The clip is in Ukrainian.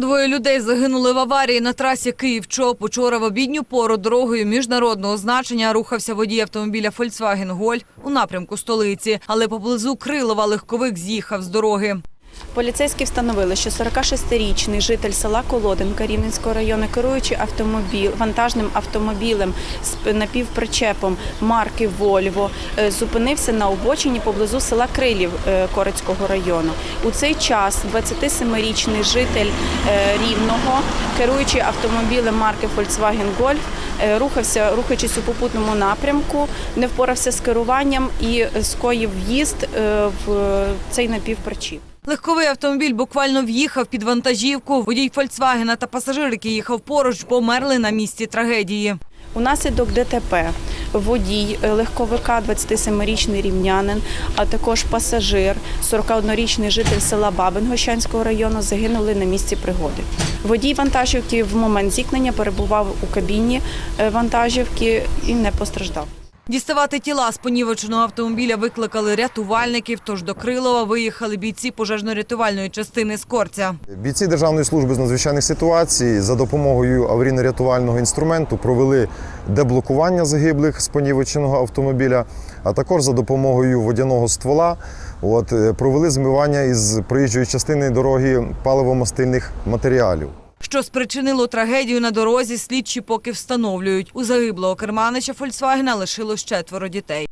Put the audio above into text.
Двоє людей загинули в аварії на трасі Київ-Чоп. Учора в обідню пору дорогою міжнародного значення рухався водій автомобіля Фольксваген Голь у напрямку столиці. Але поблизу Крилова легковик з'їхав з дороги. Поліцейські встановили, що 46-річний житель села Колодинка Рівненського району, керуючи автомобіль вантажним автомобілем з напівпричепом марки Вольво, е, зупинився на обочині поблизу села Крилів е, Корицького району. У цей час 27-річний житель е, Рівного, керуючи автомобілем марки Volkswagen Golf, рухався, рухаючись у попутному напрямку, не впорався з керуванням і скоїв в'їзд в цей напівпричіп. Легковий автомобіль буквально в'їхав під вантажівку. Водій Фольксвагена та пасажир, який їхав поруч, померли на місці трагедії. Унаслідок ДТП водій е, легковика, 27-річний рівнянин, а також пасажир, 41-річний житель села Бабин Гощанського району загинули на місці пригоди. Водій вантажівки в момент зіткнення перебував у кабіні е, вантажівки і не постраждав. Діставати тіла з понівеченого автомобіля викликали рятувальників, тож до Крилова виїхали бійці пожежно-рятувальної частини Скорця. Бійці Державної служби з надзвичайних ситуацій за допомогою аварійно-рятувального інструменту провели деблокування загиблих з понівеченого автомобіля, а також за допомогою водяного ствола е, провели змивання із проїжджої частини дороги паливомастильних матеріалів. Що спричинило трагедію на дорозі, слідчі поки встановлюють. У загиблого керманича Фольксвагена лишилось четверо дітей.